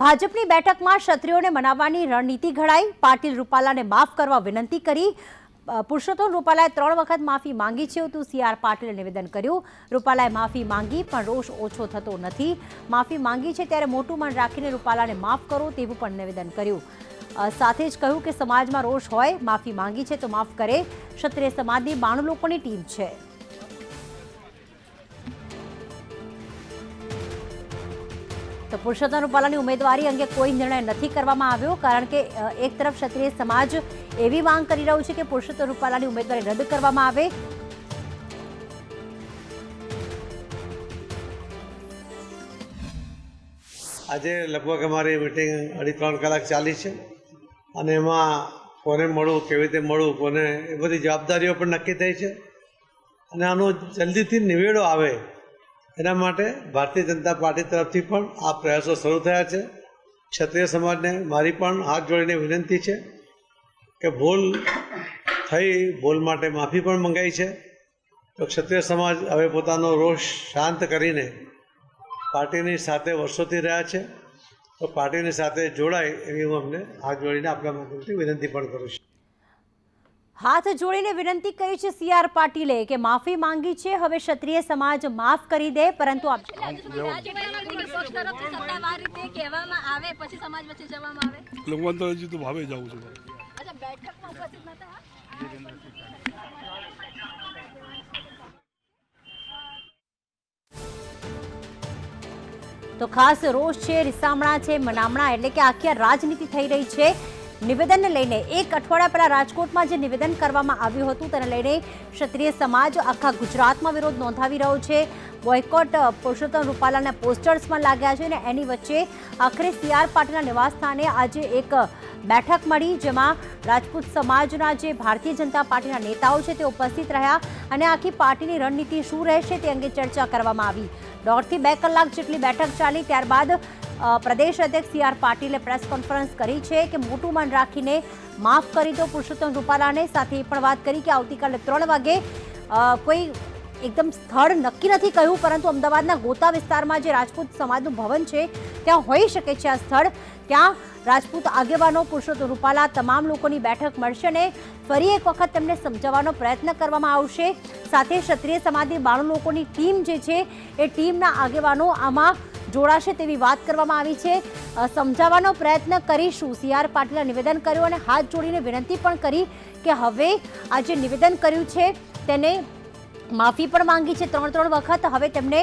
ભાજપની બેઠકમાં ક્ષત્રિયોને મનાવવાની રણનીતિ ઘડાઈ. પાટીલ રૂપાલાને માફ કરવા વિનંતી કરી. પુરુષોત્તમ રૂપાલાએ ત્રણ વખત માફી માંગી છે. તો સી આર પાટીલે નિવેદન કર્યું. રૂપાલાએ માફી માંગી, પણ રોષ ઓછો થતો નથી. માફી માંગી છે ત્યારે મોટું મન રાખીને રૂપાલાને માફ કરો તેવું પણ નિવેદન કર્યું. સાથે જ કહ્યું કે સમાજમાં રોષ હોય, માફી માંગી છે તો માફ કરે. ક્ષત્રિય સમાજની બાણું લોકોની ટીમ છે. તો પુરુષોત્તમ રૂપાલાની ઉમેદવારી અંગે કોઈ નિર્ણય નથી કરવામાં આવ્યો કારણ કે એક તરફ ક્ષત્રિય સમાજ એવી માંગ કરી રહ્યું છે કે પુરુષોત્તમ રૂપાલાની ઉમેદવારી રદ કરવામાં આવે. આજે લગભગ અમારી મિટિંગ અઢી ત્રણ કલાક ચાલી છે અને એમાં કોને મળવું, કેવી રીતે મળવું, કોને એ બધી જવાબદારીઓ પણ નક્કી થઈ છે અને આનો જલ્દીથી નિવેડો આવે એના માટે ભારતીય જનતા પાર્ટી તરફથી પણ આ પ્રયાસો શરૂ થયા છે. ક્ષત્રિય સમાજને મારી પણ હાથ જોડીને વિનંતી છે કે ભૂલ થઈ, ભૂલ માટે માફી પણ મંગાઈ છે. તો ક્ષત્રિય સમાજ હવે પોતાનો રોષ શાંત કરીને પાર્ટીની સાથે વર્ષોથી રહ્યા છે. તો પાર્ટીની સાથે જોડાય એવી હું અમને હાથ જોડીને આપણા માધ્યમથી વિનંતી પણ કરું છું. હાથ જોડીને વિનંતી કરી છે સી આર પાટીલે કે માફી માંગી છે હવે ક્ષત્રિય સમાજ માફ કરી દે પરંતુ તો ખાસ રોષ છે રિસામણા છે મનામણા એટલે કે આખી રાજનીતિ થઈ રહી છે. નિવેદનને લઈને એક અઠવાડિયા પહેલા રાજકોટમાં જે નિવેદન કરવામાં આવ્યું હતું, તેને લઈને ક્ષત્રિય સમાજ આખા ગુજરાતમાં વિરોધ નોંધાવી રહ્યો છે. બોયકોટ પુરુષોત્તમ રૂપાલાના પોસ્ટર્સ પણ લાગ્યા છે અને એની વચ્ચે આખરે સી આર પાટીલના નિવાસસ્થાને આજે એક બેઠક મળી જેમાં રાજપૂત સમાજના જે ભારતીય જનતા પાર્ટીના નેતાઓ છે તે ઉપસ્થિત રહ્યા અને આખી પાર્ટીની રણનીતિ શું રહેશે તે અંગે ચર્ચા કરવામાં આવી. દોઢથી બે કલાક જેટલી બેઠક ચાલી, ત્યારબાદ પ્રદેશ અધ્યક્ષ સી આર પાટીલે પ્રેસ કોન્ફરન્સ કરી છે કે મોટું મન રાખીને માફ કરી દો પુરુષોત્તમ રૂપાલાને. સાથે એ પણ વાત કરી કે આવતીકાલે ત્રણ વાગે કોઈ એકદમ સ્થળ નક્કી નથી કહ્યું, પરંતુ અમદાવાદના ગોતા વિસ્તારમાં જે રાજપૂત સમાજનું ભવન છે, ત્યાં હોઈ શકે છે આ સ્થળ. ત્યાં રાજપૂત આગેવાનો પુરુષોત્તમ રૂપાલા તમામ લોકોની બેઠક મળશે અને ફરી એક વખત તેમને સમજાવવાનો પ્રયત્ન કરવામાં આવશે. સાથે ક્ષત્રિય સમાજની બાણું લોકોની ટીમ જે છે, એ ટીમના આગેવાનો આમાં જોડાશે તેવી વાત કરવામાં આવી છે. સમજાવવાનો પ્રયત્ન કરીશું. સી આર પાટીલે નિવેદન કર્યું અને હાથ જોડીને વિનંતી પણ કરી કે હવે આ જે નિવેદન કર્યું છે તેને માફી પણ માંગી છે ત્રણ ત્રણ વખત. હવે તેમને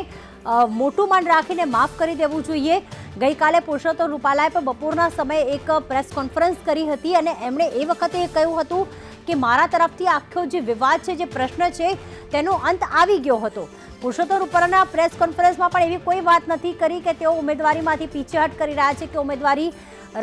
મોટું માન રાખીને માફ કરી દેવું જોઈએ. ગઈકાલે પુરુષોત્તમ રૂપાલાએ પણ બપોરના સમયે એક પ્રેસ કોન્ફરન્સ કરી હતી અને એમણે એ વખતે એ કહ્યું હતું કે મારા તરફથી આખો જે વિવાદ છે, જે પ્રશ્ન છે, તેનો અંત આવી ગયો હતો. પુરુષોત્તમ રૂપાલાના પ્રેસ કોન્ફરન્સમાં પણ એવી કોઈ વાત નથી કરી કે તેઓ ઉમેદવારીમાંથી પીછેહટ કરી રહ્યા છે કે ઉમેદવારી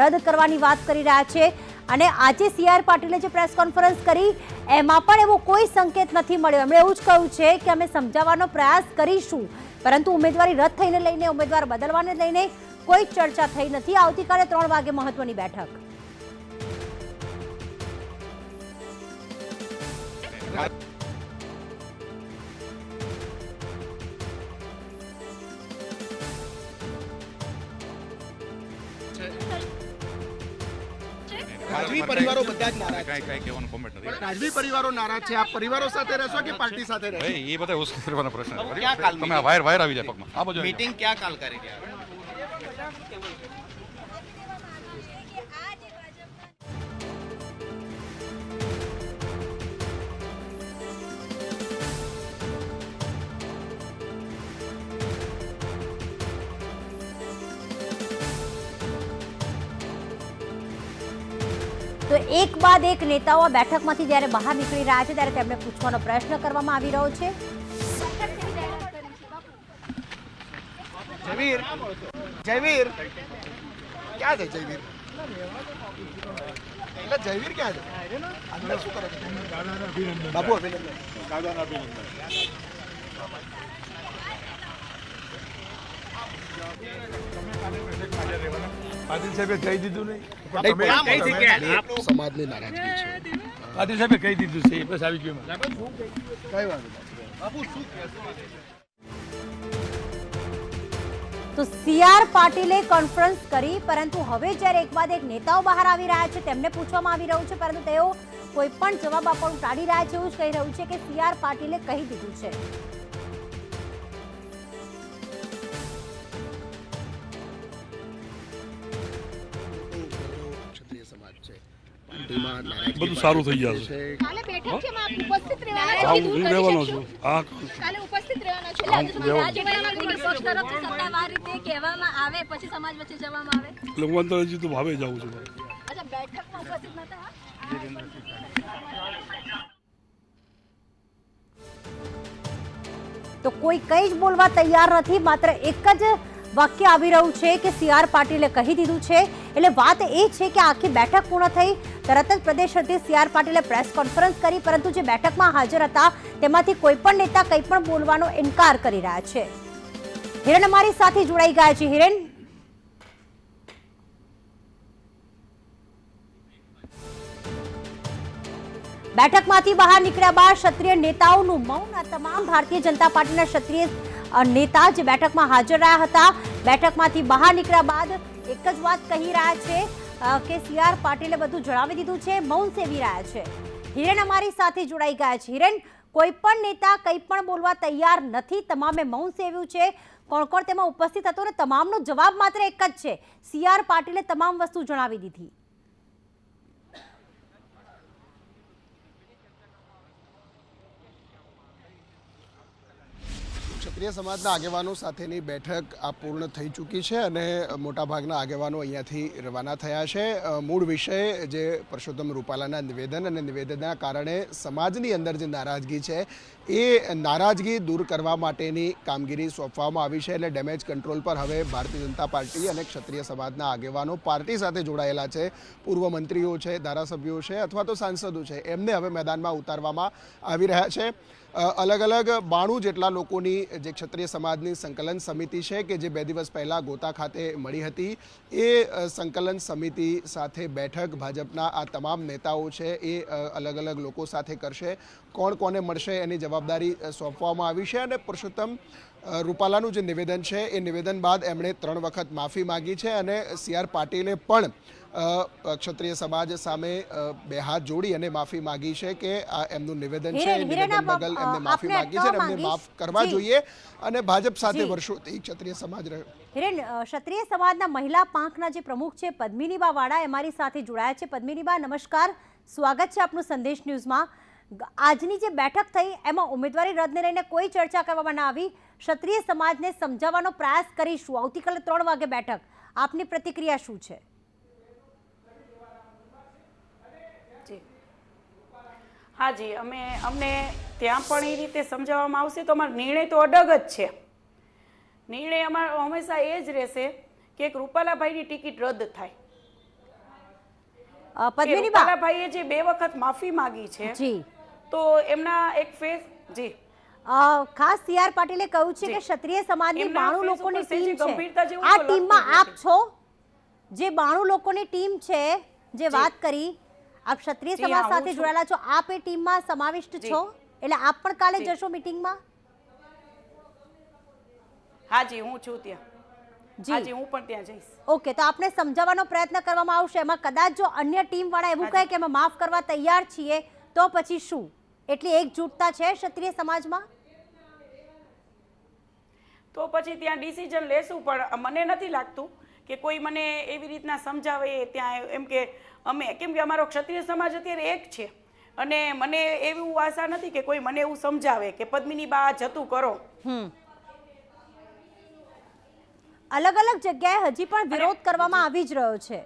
રદ કરવાની વાત કરી રહ્યા છે. અને આજે સી આર પાટીલે જે પ્રેસ કોન્ફરન્સ કરી, એમાં પણ એવો કોઈ સંકેત નથી મળ્યો. એમણે એવું જ કહ્યું છે કે અમે સમજાવવાનો પ્રયાસ કરીશું, પરંતુ ઉમેદવારી રદ થઈને લઈને, ઉમેદવાર બદલવાને લઈને કોઈ ચર્ચા થઈ નથી. આવતીકાલે ત્રણ વાગે મહત્વની બેઠક. પરિવારો બધા જ નારાજ કાંઈ કાંઈ કહેવાનો કોમેન્ટ નથી. રાજવી પરિવારો નારાજ છે. આપ પરિવારો સાથે રહેશો કે પાર્ટી સાથે રહેશો? ભાઈ એ બધા ઉશ્કેર કરવાનો પ્રશ્ન છે. તમે વાયર વાયર આવી જાય પગમાં. આ બાજુ મીટિંગ ક્યાં કાલ કરી રહ્યા? તો એક બાદ એક નેતાઓ આ બેઠકમાંથી જ્યારે બહાર નીકળી રહ્યા છે ત્યારે તેમને પૂછવાનો પ્રયત્ન કરવામાં આવી રહ્યો છે. જયવીર જયવીર. ક્યાં છે જયવીર? એટલે જયવીર ક્યાં છે? અંદર શું કરો છો? બાબુ અભિનંદન. પાટીલ સાહેબે કહી દીધું નહીં? સમાજની નારાજગી છે. પાટીલ સાહેબે કહી દીધું છે બસ આવી ગયું કઈ વાત તો સીઆર પાટીલે કોન્ફરન્સ કરી પરંતુ હવે જ્યારે એક બાદ એક નેતાઓ બહાર આવી રહ્યા છે તેમને પૂછવામાં આવી રહ્યું છે પરંતુ તેઓ કોઈ પણ જવાબ આપવાનું ટાળી રહ્યા છે એવું જ કહી રહ્યું છે કે સીઆર પાટીલે કહી દીધું છે. રીતે સારું થઈ જશે સમાજ વચ્ચે જવામાં આવે. એટલે હું અંદર તો ભાવે જાઉં છું. અચ્છા બેઠકમાં ઉપસ્થિત નતા તો કોઈ કંઈ જ બોલવા તૈયાર નથી માત્ર એક જ વાક્ય આવી રહ્યું છે કે સી આર પાટીલે કહી દીધું છે એટલે વાત એ છે કે આખી બેઠક પૂર્ણ થઈ, તરત જ પ્રદેશ અધ્યક્ષ સી આર પાટીલે પ્રેસ કોન્ફરન્સ કરી, પરંતુ જે બેઠકમાં હાજર હતા, તેમાંથી કોઈ પણ નેતા કંઈ પણ બોલવાનો ઇનકાર કરી રહ્યા છે. હિરણ અમારી સાથે જોડાઈ ગયા છે. હિરણ બેઠકમાંથી બહાર નીકળ્યા બાદ ક્ષત્રિય નેતાઓનું મૌન તમામ ભારતીય જનતા પાર્ટીના ક્ષત્રિય નેતા જે બેઠકમાં હાજર રહ્યા હતા, બેઠકમાંથી બહાર નીકળ્યા બાદ એક જ વાત કહી રહ્યા છે કે સી આર પાટીલે બધું જણાવી દીધું છે, મૌન સેવી રહ્યા છે. હિરેન અમારી સાથે જોડાઈ ગયા છે. હિરેન, કોઈ પણ નેતા કંઈ પણ બોલવા તૈયાર નથી, તમામે મૌન સેવ્યું છે કોણ કોણ તેમાં ઉપસ્થિત હતો ને તમામનો જવાબ માત્ર એક જ છે. સી આર પાટીલે તમામ વસ્તુ જણાવી દીધી. ક્ષત્રિય સમાજના આગેવાનો સાથેની બેઠક આ પૂર્ણ થઈ ચૂકી છે અને મોટાભાગના આગેવાનો અહીંયાથી રવાના થયા છે. મૂળ વિષય જે પરસોત્તમ રૂપાલાના નિવેદન અને નિવેદનના કારણે સમાજની અંદર જે નારાજગી છે, એ નારાજગી દૂર કરવા માટેની કામગીરી સોંપવામાં આવી છે એટલે ડેમેજ કંટ્રોલ પર હવે ભારતીય જનતા પાર્ટી અને ક્ષત્રિય સમાજના આગેવાનો પાર્ટી સાથે જોડાયેલા છે. પૂર્વ મંત્રીઓ છે, ધારાસભ્યો છે અથવા તો સાંસદો છે, એમને હવે મેદાનમાં ઉતારવામાં આવી રહ્યા છે. અલગ અલગ બાણું જેટલા લોકોની જે ક્ષત્રિય સમાજની સંકલન સમિતિ છે કે જે બે દિવસ પહેલાં ગોતા ખાતે મળી હતી, એ સંકલન સમિતિ સાથે બેઠક ભાજપના આ તમામ નેતાઓ છે એ અલગ અલગ લોકો સાથે કરશે, કોણ કોને મળશે એની જવાબદારી સોંપવામાં આવી છે અને પુરુષોત્તમ રૂપાલાનું જે નિવેદન છે એ નિવેદન બાદ એમણે ત્રણ વખત માફી માગી છે અને સી આર પાટીલે પણ ક્ષત્રિય સમાજ સામે બે હાથ જોડી અને માફી માગી છે કે આ એમનું નિવેદન છે નિવેદન આપ- એમને માફી માગી છે એમને માફ કરવા જોઈએ અને ભાજપ સાથે વર્ષોથી ક્ષત્રિય સમાજ રહ્યો. હિરેન ક્ષત્રિય સમાજના મહિલા પાંખના જે પ્રમુખ છે પદ્મિનીબા વાળા એ મારી સાથે જોડાયા છે. પદ્મિનીબા નમસ્કાર. સ્વાગત છે આપનું સંદેશ ન્યૂઝમાં. આજની જે બેઠક થઈ એમાં ઉમેદવારી રદને લઈને કોઈ ચર્ચા કરવામાં ના આવી. ક્ષત્રિય સમાજને સમજાવવાનો પ્રયાસ કરીશું. આવતીકાલે ત્રણ વાગે બેઠક. આપની પ્રતિક્રિયા શું છે? હા જી અમે અમને ત્યાં પણ એ રીતે સમજાવવામાં આવશે તો અમારો નિર્ણય તો અડગ જ છે. નિર્ણય અમારો હંમેશા એ જ રહેશે કે કૃપાલાભાઈની ટિકિટ રદ થાય. કે જે બે વખત માફી માંગી છે જી. તો એમના એક ફેસ જી. ખાસ સી આર પાટીલે કહ્યું છે કે ક્ષત્રિય સમાજની એમના બાણું face લોકોની ટીમ છે. આ ટીમમાં આપ છો. જે બાણું લોકોની ટીમ છે જે. વાત કરી આપ ક્ષત્રિય સમાજ સાથે જોડાયેલા છો. આપ એ ટીમમાં સમાવિષ્ટ છો? એટલે આપ પણ કાલે જશો મીટિંગમાં? હા જી હું છું ત્યાં. જી. જી હું પણ ત્યાં જઈશ. ઓકે તો આપને સમજાવવાનો પ્રયત્ન કરવામાં આવશે. એમાં કદાચ જો અન્ય ટીમ વાળા એવું કહે કે અમે માફ કરવા તૈયાર છીએ તો પછી શું? એટલી એકજૂટતા છે ક્ષત્રિય સમાજમાં? તો પછી ત્યાં ડિસિઝન લેશું પણ મને નથી લાગતું કે કોઈ મને એવી રીતના સમજાવે ત્યાં એમ કે અમે કેમ કે અમારો ક્ષત્રિય સમાજ અત્યારે એક છે. અને મને એવું આશા નથી કે કોઈ મને એવું સમજાવે કે પદ્મિની બા જતું કરો. અલગ અલગ જગ્યાએ હજી પણ વિરોધ કરવામાં આવી જ રહ્યો છે.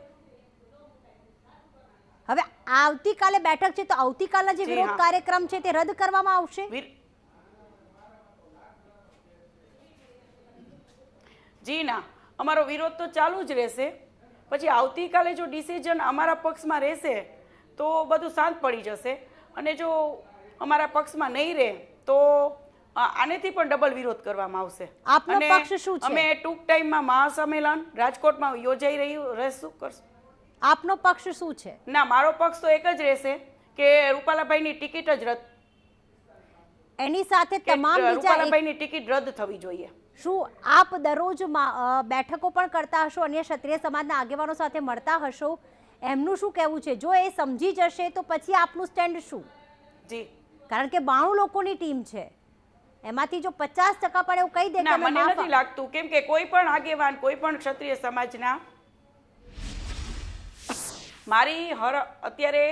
હવે આવતીકાલે બેઠક છે તો આવતીકાલના જે જી વિરોધ કાર્યક્રમ છે તે રદ કરવામાં આવશે? જી ના અમારો વિરોધ તો ચાલુ જ રહેશે. પછી આવતીકાલે જો ડિસિઝન અમારા પક્ષમાં રહેશે તો બધું શાંત પડી જશે. અને જો અમારા પક્ષમાં નહીં રહે તો આનેથી પણ ડબલ વિરોધ કરવામાં આવશે. આપનો પક્ષ શું છે? અમે ટૂંક ટાઈમમાં મહાસંમેલન રાજકોટમાં યોજાઈ રહ્યું રહેશું કરશું. આપનો પક્ષ શું છે? ના મારો પક્ષ તો એક જ રહેશે કે રૂપાલાભાઈની ટિકિટ જ રદ એની સાથે તમામ રૂપાલાભાઈની ટિકિટ રદ થવી જોઈએ. શું આપ દરરોજ બેઠકો પણ કરતા હશો? અન્ય ક્ષત્રિય સમાજના આગેવાનો સાથે મળતા હશો? એમનું શું કહેવું છે? જો એ સમજી જશે તો પછી આપનું સ્ટેન્ડ શું? જી. કારણ કે બાણું લોકોની ટીમ છે. એમાંથી જો પચાસ ટકા પણ એવું કહી દે ના મને નથી લાગતું. કેમ કે કોઈ પણ આગેવાન કોઈ પણ ક્ષત્રિય સમાજના મારી હર અત્યારે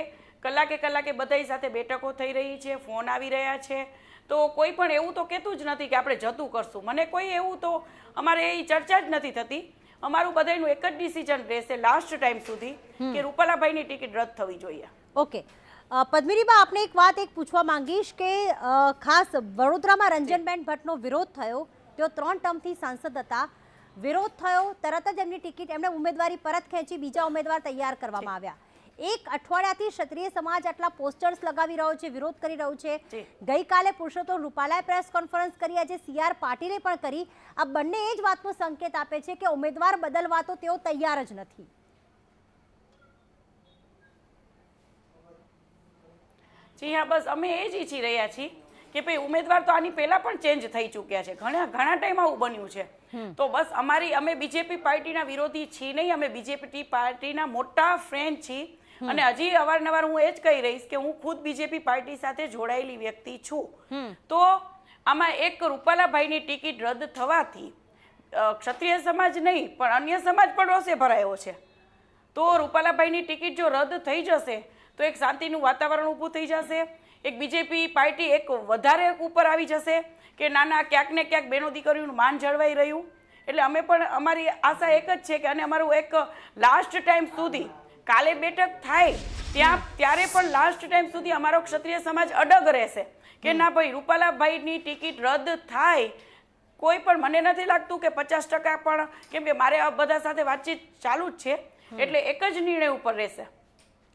કલાકે કલાકે બધાય સાથે બેઠકો થઈ રહી છે ફોન આવી રહ્યા છે. તો કોઈ પણ એવું તો કહેતું જ નથી કે આપણે જતું કરશું. મને કોઈ એવું તો અમારે એ ચર્ચા જ નથી થતી. અમારું બધાયનું એક જ ડિસિઝન રહેશે લાસ્ટ ટાઈમ સુધી કે રૂપાલાભાઈની ટિકિટ રદ થવી જોઈએ. ઓકે. પદ્મિનીબા આપને એક વાત એક પૂછવા માંગીશ કે ખાસ વડોદરામાં રંજનબેન ભટ્ટનો વિરોધ થયો. તેઓ ત્રણ ટર્મથી સાંસદ હતા. વિરોધ થયો તરત જ એમની ટિકિટ એમણે ઉમેદવારી પરત ખેંચી બીજા ઉમેદવાર તૈયાર કરવામાં આવ્યા. એક અઠવાડિયાથી ક્ષત્રિય સમાજ આટલા પોસ્ટર્સ લગાવી રહ્યો છે વિરોધ કરી રહ્યો છે. ગઈકાલે પુરુષોત્તમ રૂપાલાએ પ્રેસ કોન્ફરન્સ કરી આજે સી આર પાટીલે પણ કરી. આ બંને એ જ વાતનો સંકેત આપે છે કે ઉમેદવાર બદલવા તો તેઓ તૈયાર જ નથી. જી હા બસ અમે એ જ ઈચ્છી રહ્યા છીએ કે ભાઈ ઉમેદવાર તો આની પહેલા પણ ચેન્જ થઈ ચૂક્યા છે. ઘણા ઘણા ટાઈમ આવું બન્યું છે. તો બસ અમારી અમે બીજેપી પાર્ટીના વિરોધી છીએ નહીં અમે બીજેપી પાર્ટીના મોટા ફ્રેન્ડ છીએ. અને હજી અવારનવાર હું એ જ કહી રહીશ કે હું ખુદ બીજેપી પાર્ટી સાથે જોડાયેલી વ્યક્તિ છું. તો આમાં એક રૂપાલાભાઈની ટિકિટ રદ થવાથી ક્ષત્રિય સમાજ નહીં પણ અન્ય સમાજ પણ રોષે ભરાયો છે. તો રૂપાલાભાઈની ટિકિટ જો રદ થઈ જશે તો એક શાંતિનું વાતાવરણ ઊભું થઈ જશે એક બીજેપી પાર્ટી એક વધારે ઉપર આવી જશે કે નાના ક્યાંક ને ક્યાંક બેનો દીકરીઓનું માન જળવાઈ રહ્યું. એટલે અમે પણ અમારી આશા એક જ છે કે અને અમારું એક લાસ્ટ ટાઈમ સુધી કાલે બેઠક થાય ત્યાં ત્યારે પણ લાસ્ટ ટાઈમ સુધી અમારો ક્ષત્રિય સમાજ અડગ રહેશે. કે ના ભાઈ રૂપાલાભાઈની ટિકિટ રદ થાય. કોઈ પણ મને નથી લાગતું કે પચાસ ટકા પણ કેમ કે મારે આ બધા સાથે વાતચીત ચાલુ જ છે. એટલે એક જ નિર્ણય ઉપર રહેશે.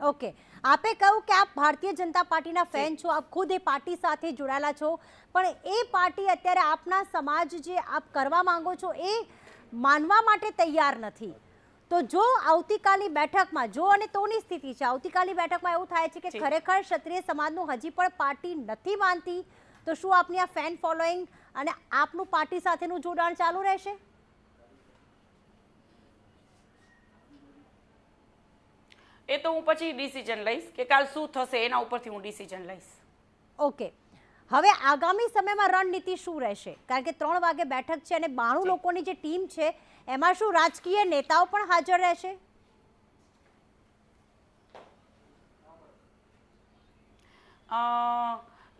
ઓકે. આપે કહ્યું કે આપ ભારતીય જનતા પાર્ટીના ફેન છો આપ ખુદ એ પાર્ટી સાથે જોડાયેલા છો. પણ એ પાર્ટી અત્યારે આપના સમાજ જે આપ કરવા માંગો છો એ માનવા માટે તૈયાર નથી. તો જો આવતીકાલની બેઠકમાં જો અને તોની સ્થિતિ છે આવતીકાલની બેઠકમાં એવું થાય છે કે ખરેખર ક્ષત્રિય સમાજનું હજી પણ પાર્ટી નથી માનતી તો શું આપની આ ફેન ફોલોઈંગ અને આપનું પાર્ટી સાથેનું જોડાણ ચાલુ રહેશે? એ તો હું પછી ડિસિઝન લઈશ કે કાલ શું થશે એના ઉપરથી હું ડિસિઝન લઈશ. ઓકે હવે આગામી સમયમાં રણનીતિ શું રહેશે? કારણ કે ત્રણ વાગે બેઠક છે અને બાણું લોકોની જે ટીમ છે એમાં શું રાજકીય નેતાઓ પણ હાજર રહેશે?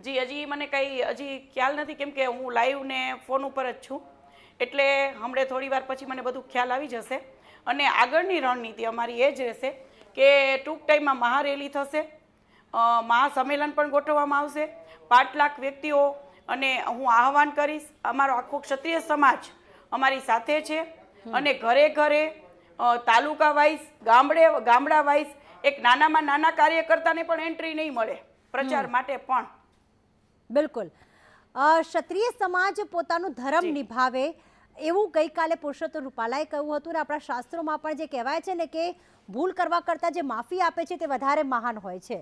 જી, હજી મને કંઈ, હજી ખ્યાલ નથી કેમ કે હું લાઈવ ને ફોન ઉપર જ છું. એટલે હમણાં થોડી વાર પછી મને બધું ખ્યાલ આવી જશે. અને આગળની રણનીતિ અમારી એ જ રહેશે કે ટૂંક ટાઈમમાં મહારેલી થશે. મહાસંમેલન પણ ગોઠવવામાં આવશે. પાંચ લાખ વ્યક્તિઓ અને હું આહવાન કરીશ. અમારો આખો ક્ષત્રિય સમાજ અમારી સાથે છે. અને ઘરે ઘરે તાલુકા વાઇઝ ગામડે ગામડા વાઇઝ એક નાનામાં નાના કાર્યકર્તાને પણ એન્ટ્રી નહીં મળે પ્રચાર માટે પણ. બિલકુલ. ક્ષત્રિય સમાજ પોતાનું ધર્મ નિભાવે એવું ગઈકાલે પુરુષોત્તમ રૂપાલાએ કહ્યું હતું ને આપણા શાસ્ત્રોમાં પણ જે કહેવાય છે ને કે ભૂલ કરવા કરતાં જે માફી આપે છે તે વધારે મહાન હોય છે.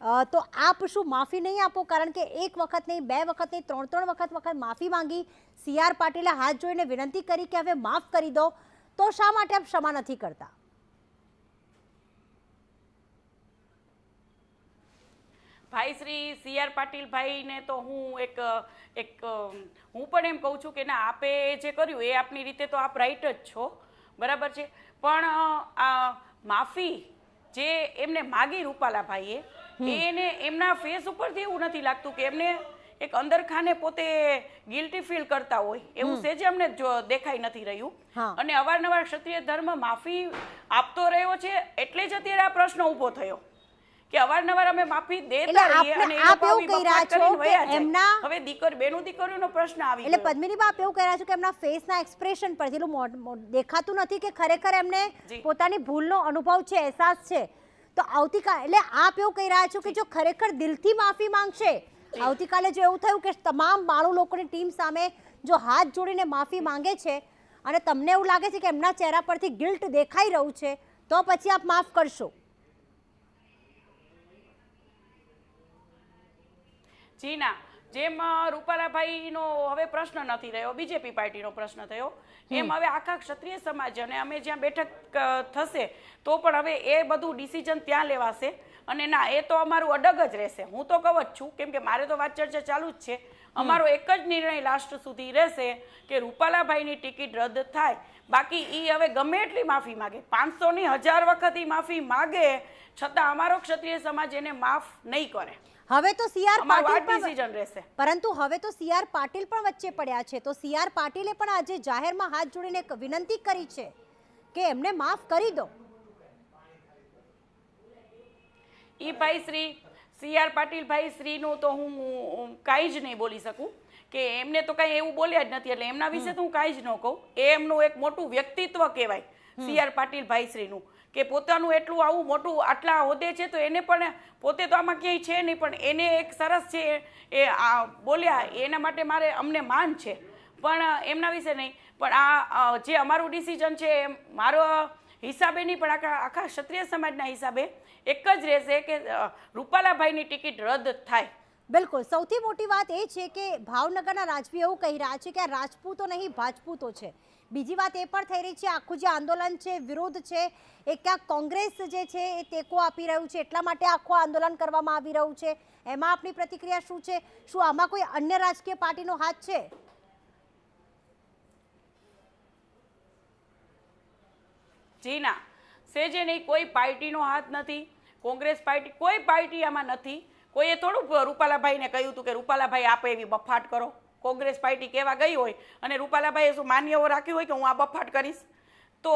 તો આપ શું માફી નહીં આપો? કારણ કે એક વખત નહીં, બે વખત નહીં, ત્રણ ત્રણ વખત વખત માફી માંગી. સી આર પાટીલે હાથ જોઈને વિનંતી કરી કે હવે માફ કરી દો. તો શા માટે આપ ક્ષમા નથી કરતા? ભાઈ શ્રી સી આર પાટીલ તો હું એક એક, હું પણ એમ કહું છું કે ના, આપે જે કર્યું એ આપની રીતે તો આપ રાઈટ જ છો. બરાબર છે? પણ આ માફી જે એમને માગી રૂપાલા ભાઈએ એને એમના ફેસ ઉપરથી એવું નથી લાગતું કે એમને એક અંદર ખાને પોતે ગિલ્ટી ફીલ કરતા હોય. એવું સેજે અમને દેખાઈ નથી રહ્યું. અને અવારનવાર ક્ષત્રિય ધર્મ માફી આપતો રહ્યો છે એટલે જ અત્યારે આ પ્રશ્ન ઊભો થયો. કે અવારનવાર અમે માફી દેતા રહીએ અને આપ એવું કહી રહ્યા છો કે એમના- હવે દીકર બેનું દીકરીનો પ્રશ્ન આવી એટલે પદ્મિની બાપ એવું કહી રહ્યા છો કે એમના ફેસના એક્સપ્રેશન પરથી. એટલું દેખાતું નથી કે ખરેખર એમને. પોતાની ભૂલનો અનુભવ છે અહેસાસ છે. તો આવતીકાલ એટલે આપ એવું કહી રહ્યા છો કે જો ખરેખર દિલથી માફી માંગશે, આવતીકાલે જો એવું થયું કે તમામ બાળુ લોકોની ટીમ સામે જો હાથ જોડીને માફી માંગે છે, અને તમને એવું લાગે છે કે એમના ચહેરા પરથી ગિલ્ટ દેખાઈ રહ્યું છે, તો પછી આપ માફ કરશો. જી ના. જેમ રૂપાલાભાઈનો હવે પ્રશ્ન નથી રહ્યો બીજેપી પાર્ટીનો પ્રશ્ન થયો. એમ હવે આખા ક્ષત્રિય સમાજ અને અમે જ્યાં બેઠક થશે તો પણ હવે એ બધું ડિસિઝન ત્યાં લેવાશે. અને ના એ તો અમારું અડગ જ રહેશે. હું તો કહું જ છું કેમ કે મારે તો વાત ચર્ચા ચાલુ જ છે. અમારો એક જ નિર્ણય લાસ્ટ સુધી રહેશે કે રૂપાલાભાઈની ટિકિટ રદ થાય. બાકી એ હવે ગમે એટલી માફી માગે. પાંચસોની હજાર વખત એ માફી માગે છતાં અમારો ક્ષત્રિય સમાજ એને માફ નહીં કરે. હવે તો સીઆર પાટીલ પણ ડિસિઝન રહેશે. પરંતુ હવે તો સીઆર પાટીલ પણ વચ્ચે પડ્યા છે. તો સીઆર પાટીલે પણ આજે જાહેરમાં હાથ જોડીને એક વિનંતી કરી છે કે એમને માફ કરી દો. ઈ ભાઈ શ્રી સી આર પાટીલ ભાઈ શ્રીનું તો હું કાંઈ જ નહીં બોલી શકું. કે એમને તો કાંઈ એવું બોલ્યા જ નથી. એટલે એમના વિશે તો હું કાંઈ જ ન કહું. એ એમનું એક મોટું વ્યક્તિત્વ કહેવાય. સી આર પાટીલ ભાઈ શ્રીનું. કે પોતાનું એટલું આવું મોટું આટલા હોદ્દે છે, તો એને પણ પોતે તો આમાં ક્યાંય છે નહીં, પણ એને એક સરસ છે એ આ બોલ્યા, એના માટે મારે અમને માન છે. પણ એમના વિશે નહીં, પણ આ જે અમારું ડિસિઝન છે એ મારો હિસાબે નહીં, પણ આખા આખા ક્ષત્રિય સમાજના હિસાબે એક જ રહેશે કે રૂપાલાભાઈની ટિકિટ રદ થાય. બિલકુલ. સૌથી મોટી વાત એ છે કે ભાવનગરના રાજવી એવું કહી રહ્યા છે કે આ રાજપૂતો નહીં, ભાજપૂતો છે. બીજી વાત એ પણ થઈ રહી છે, આખું જે આંદોલન છે, વિરોધ છે, એ ક્યાંક કોંગ્રેસ જે છે, એ ટેકો આપી રહ્યું છે, એટલા માટે આખું આંદોલન કરવામાં આવી રહ્યું છે. એમાં આપની પ્રતિક્રિયા શું છે? શું આમાં કોઈ અન્ય રાજકીય પાર્ટીનો હાથ છે? જી ના. સેજે નહીં, કોઈ પાર્ટીનો હાથ નથી. કોંગ્રેસ પાર્ટી, કોઈ પાર્ટી આમાં નથી. કોઈએ થોડું રૂપાલાભાઈને કહ્યું હતું કે રૂપાલાભાઈ આપે એવી બફાટ કરો. કોંગ્રેસ પાર્ટી કેવા ગઈ હોય અને રૂપાલાભાઈએ શું માન્ય એવો રાખ્યું હોય કે હું આ બફાટ કરીશ? તો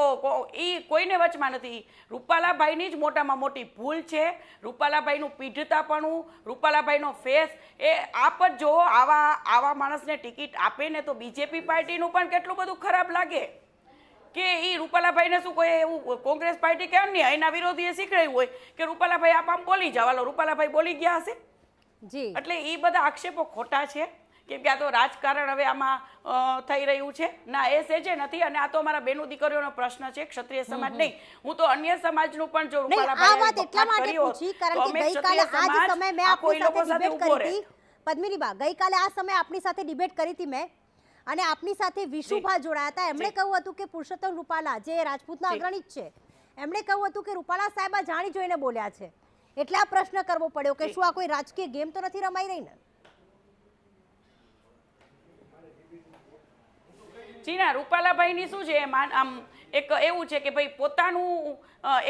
એ કોઈને વચમાં નથી. રૂપાલાભાઈની જ મોટામાં મોટી ભૂલ છે. રૂપાલાભાઈનું પીઢતાપણું રૂપાલાભાઈનો ફેસ એ આપ જ જો આવા આવા માણસને ટિકિટ આપે ને તો બીજેપી પાર્ટીનું પણ કેટલું બધું ખરાબ લાગે. કે એ રૂપાલાભાઈને શું કોઈ એવું કોંગ્રેસ પાર્ટી કેમ નહીં? એના વિરોધીએ શીખડાયું હોય કે રૂપાલાભાઈ આપ આમ બોલી જાવ રૂપાલાભાઈ બોલી ગયા હશે? જી. એટલે એ બધા આક્ષેપો ખોટા છે. કેમ કે આ તો રાજકારણ હવે આમાં થઈ રહ્યું છે. ના એ સેજે નથી અને આ તો અમારા બેનું દીકરીઓનો પ્રશ્ન છે ક્ષત્રિય સમાજ નહીં. હું તો અન્ય સમાજનું પણ જો આ વાત એટલા માટે પૂછી કારણ કે ગઈકાલે આ જ સમય મેં આપની સાથે ડિબેટ કરી હતી. પદ્મિનીબા ગઈકાલે આ સમય આપની સાથે ડિબેટ કરી હતી મેં. અને આપની સાથે વિશુભા જોડાયા હતા. એમણે. કહ્યું હતું કે પુરુષોત્તમ રૂપાલા જે રાજપૂતના. અગ્રણી જ છે એમણે કહ્યું હતું કે રૂપાલા સાહેબ જાણી જોઈને બોલ્યા છે. એટલે આ પ્રશ્ન કરવો પડ્યો કે શું આ કોઈ રાજકીય ગેમ તો નથી રમાઈ રહી ને? જીના રૂપાલાભાઈની શું છે? આમ એક એવું છે કે ભાઈ પોતાનું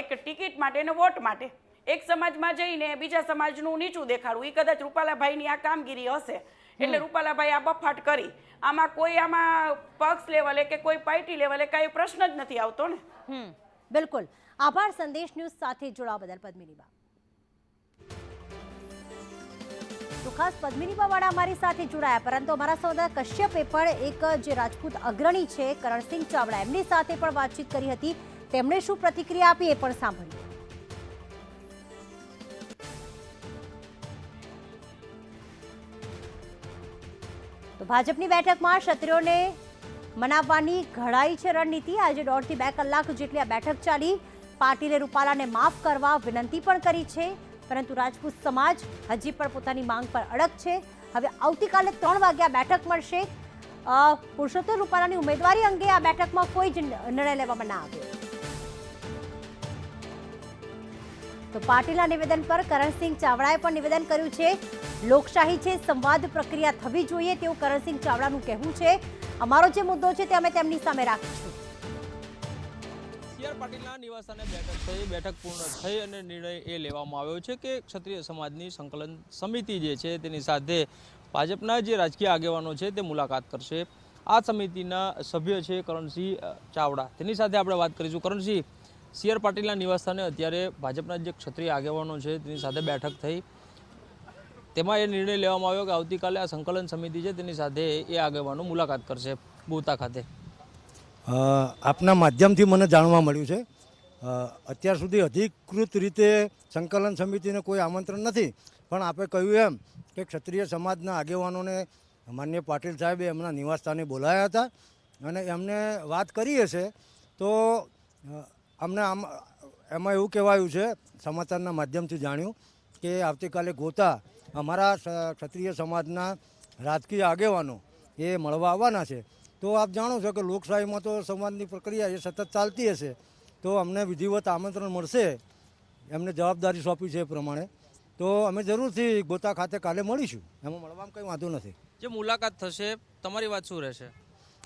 એક ટિકિટ માટે ને વોટ માટે એક સમાજમાં જઈને બીજા સમાજનું નીચું દેખાડવું. એ કદાચ રૂપાલાભાઈની આ કામગીરી હશે. એટલે રૂપાલાભાઈ આ બફાટ કરી. આમાં કોઈ આમાં પક્ષ લેવલે કે કોઈ પાર્ટી લેવલે કાંઈ પ્રશ્ન જ નથી આવતો ને. બિલકુલ. આભાર સંદેશ ન્યૂઝ સાથે જોડાવા બદલ પદ્મિનીબા. તો ખાસ પદ્મિની પવાડા અમારી સાથે જોડાયા. પરંતુ અમારા સંવાદદાતા કશ્યપે પણ એક જે રાજપૂત અગ્રણી છે, કરણસિંહ ચાવડા, એમની સાથે પણ વાતચીત કરી હતી. તેમણે શું પ્રતિક્રિયા આપી એ પણ સાંભળ્યું તો ભાજપની બેઠકમાં ક્ષત્રિયોને મનાવવાની ઘડાઈ છે રણનીતિ. આજે દોઢથી બે કલાક જેટલી આ બેઠક ચાલી. પાટીલે રૂપાલાને માફ કરવા વિનંતી પણ કરી છે. પરંતુ રાજપૂત સમાજ હજી પણ પોતાની માંગ પર અડગ છે. હવે આવતીકાલે ત્રણ વાગે આ બેઠક મળશે. પુરુષોત્તમ રૂપાલાની ઉમેદવારી અંગે આ બેઠકમાં કોઈ જ નિર્ણય લેવામાં ના આવ્યો. તો પાટીલના નિવેદન પર કરણસિંહ ચાવડાએ પણ નિવેદન કર્યું છે. લોકશાહી છે, સંવાદ પ્રક્રિયા થવી જોઈએ તેવું કરણસિંહ ચાવડાનું કહેવું છે. અમારો જે મુદ્દો છે તે અમે તેમની સામે રાખીશું. આર પાટીલના નિવાસસ્થાને બેઠક થઈ, બેઠક પૂર્ણ થઈ અને નિર્ણય એ લેવામાં આવ્યો છે કે ક્ષત્રિય સમાજની સંકલન સમિતિ જે છે તેની સાથે ભાજપના જે રાજકીય આગેવાનો છે તે મુલાકાત કરશે. આ સમિતિના સભ્ય છે કરણસિંહ ચાવડા. તેની સાથે આપણે વાત કરીશું. કરણસિંહ, સી આર પાટીલના નિવાસસ્થાને અત્યારે ભાજપના જે ક્ષત્રિય આગેવાનો છે તેની સાથે બેઠક થઈ. તેમાં એ નિર્ણય લેવામાં આવ્યો કે આવતીકાલે આ સંકલન સમિતિ છે તેની સાથે એ આગેવાનો મુલાકાત કરશે. બોતા ખાતે. આપના માધ્યમથી મને જાણવા મળ્યું છે. અત્યાર સુધી અધિકૃત રીતે સંકલન સમિતિને કોઈ આમંત્રણ નથી, પણ આપે કહ્યું એમ કે ક્ષત્રિય સમાજના આગેવાનોને માન્ય પાટીલ સાહેબે એમના નિવાસસ્થાને બોલાયા હતા અને એમને વાત કરી હશે તો અમને આમ, એમાં એવું કહેવાયું છે, સમાચારના માધ્યમથી જાણ્યું કે આવતીકાલે ગોતા અમારા ક્ષત્રિય સમાજના રાજકીય આગેવાનો એ મળવા આવવાના છે. તો આપ જાણો છો કે લોકશાહીમાં તો સંવાદની પ્રક્રિયા એ સતત ચાલતી હશે. તો અમને વિધિવત આમંત્રણ મળશે. એમને જવાબદારી સોંપી છે એ પ્રમાણે. તો અમે જરૂરથી ગોતા ખાતે કાલે મળીશું. એમાં મળવામાં કંઈ વાંધો નથી. જે મુલાકાત થશે તમારી વાત શું રહેશે?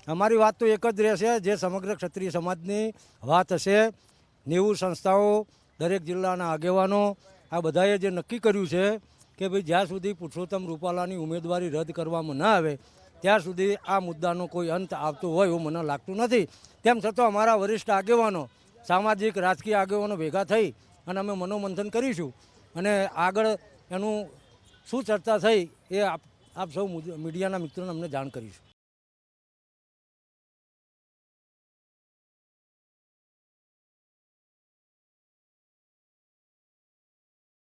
અમારી વાત તો એક જ રહેશે જે સમગ્ર ક્ષત્રિય સમાજની વાત હશે. નેવું સંસ્થાઓ દરેક જિલ્લાના આગેવાનો આ બધાએ જે નક્કી કર્યું છે કે ભાઈ જ્યાં સુધી પુરુષોત્તમ રૂપાલાની ઉમેદવારી રદ કરવામાં ના આવે ત્યાં સુધી આ મુદ્દાનો કોઈ અંત આવતો હોય એવું મને લાગતું નથી. તેમ છતાં અમારા વરિષ્ઠ આગેવાનો, સામાજિક, રાજકીય આગેવાનો ભેગા થઈ અને અમે મનોમંથન કરીશું. અને આગળ એનું શું ચર્ચા થઈ એ આપ આપ સૌ મીડિયાના મિત્રોને અમને જાણ કરીશું.